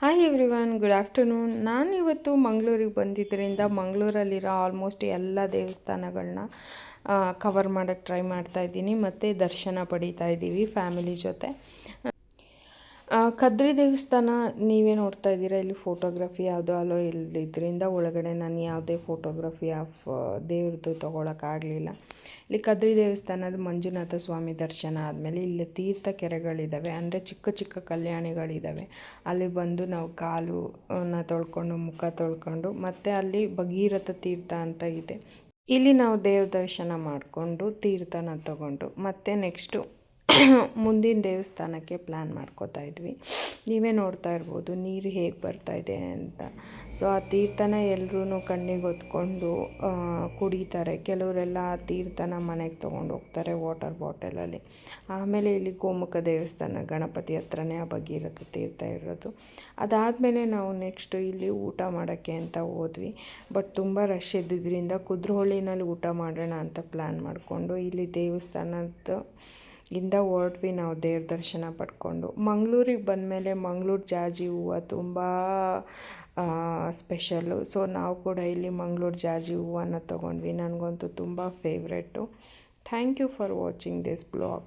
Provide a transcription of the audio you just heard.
Hi everyone good afternoon ನಾನು ಇವತ್ತು ಮಂಗಳೂರಿಗೆ ಬಂದಿದ್ದರಿಂದ ಮಂಗಳೂರಲ್ಲಿರೋ ಆಲ್ಮೋಸ್ಟ್ ಎಲ್ಲ ದೇವಸ್ಥಾನಗಳನ್ನ ಕವರ್ ಮಾಡೋಕ್ಕೆ ಟ್ರೈ ಮಾಡ್ತಾ ಇದ್ದೀನಿ. ಮತ್ತು ದರ್ಶನ ಪಡೀತಾ ಇದ್ದೀವಿ ಫ್ಯಾಮಿಲಿ ಜೊತೆ. ಕದ್ರಿ ದೇವಸ್ಥಾನ ನೀವೇ ನೋಡ್ತಾ ಇದ್ದೀರಾ? ಇಲ್ಲಿ ಫೋಟೋಗ್ರಫಿ ಯಾವುದೋ ಅಲೋ ಇಲ್ಲದಿದ್ದರಿಂದ ಒಳಗಡೆ ನಾನು ಯಾವುದೇ ಫೋಟೋಗ್ರಫಿ ಆಫ್ ದೇವ್ರದ್ದು ತೊಗೊಳಕ್ಕಾಗಲಿಲ್ಲ ಇಲ್ಲಿ ಕದ್ರಿ ದೇವಸ್ಥಾನದ ಮಂಜುನಾಥ ಸ್ವಾಮಿ ದರ್ಶನ ಆದಮೇಲೆ ಇಲ್ಲಿ ತೀರ್ಥ ಕೆರೆಗಳಿದ್ದಾವೆ ಅಂದರೆ ಚಿಕ್ಕ ಚಿಕ್ಕ ಕಲ್ಯಾಣಿಗಳಿದ್ದಾವೆ ಅಲ್ಲಿ ಬಂದು ನಾವು ಕಾಲು ನ ತೊಳ್ಕೊಂಡು, ಮುಖ ತೊಳ್ಕೊಂಡು, ಮತ್ತು ಅಲ್ಲಿ ಭಗೀರಥ ತೀರ್ಥ ಅಂತ ಇದೆ. ಇಲ್ಲಿ ನಾವು ದೇವ್ರ ದರ್ಶನ ಮಾಡಿಕೊಂಡು ತೀರ್ಥನ ತಗೊಂಡು ಮತ್ತು ನೆಕ್ಸ್ಟು ಮುಂದಿನ ದೇವಸ್ಥಾನಕ್ಕೆ ಪ್ಲ್ಯಾನ್ ಮಾಡ್ಕೋತಾ ಇದ್ವಿ. ನೀವೇ ನೋಡ್ತಾ ಇರ್ಬೋದು, ನೀರು ಹೇಗೆ ಬರ್ತಾ ಇದೆ ಅಂತ. ಸೊ ಆ ತೀರ್ಥನ ಎಲ್ಲರೂ ಕಣ್ಣಿಗೆ ಹೊತ್ಕೊಂಡು ಕುಡಿತಾರೆ. ಕೆಲವರೆಲ್ಲ ಆ ತೀರ್ಥನ ಮನೆಗೆ ತೊಗೊಂಡು ಹೋಗ್ತಾರೆ ವಾಟರ್ ಬಾಟಲಲ್ಲಿ ಆಮೇಲೆ ಇಲ್ಲಿ ಗೋಮುಖ ದೇವಸ್ಥಾನ, ಗಣಪತಿ ಹತ್ರನೇ ಆ ಭಗೀರಥ ತೀರ್ಥ ಇರೋದು. ಅದಾದಮೇಲೆ ನಾವು ನೆಕ್ಸ್ಟ್ ಇಲ್ಲಿ ಊಟ ಮಾಡೋಕ್ಕೆ ಅಂತ ಹೋದ್ವಿ. ಬಟ್ ತುಂಬ ರಶ್ ಇದ್ದಿದ್ದರಿಂದ ಕುದ್ರೋಳಿನಲ್ಲಿ ಊಟ ಮಾಡೋಣ ಅಂತ ಪ್ಲ್ಯಾನ್ ಮಾಡಿಕೊಂಡು ಇಲ್ಲಿ ದೇವಸ್ಥಾನದ ಇಂದ ಹೊರಟ್ವಿ ನಾವು ದೇವ್ರ ದರ್ಶನ ಪಡ್ಕೊಂಡು. ಮಂಗಳೂರಿಗೆ ಬಂದಮೇಲೆ ಮಂಗಳೂರು ಜಾಜಿ ಹೂವು ತುಂಬ ಸ್ಪೆಷಲ್ಲು ಸೊ ನಾವು ಕೂಡ ಇಲ್ಲಿ ಮಂಗಳೂರು ಜಾಜಿ ಹೂವನ್ನು ತೊಗೊಂಡ್ವಿ. ನನಗಂತೂ ತುಂಬ favourite thank you for watching this blog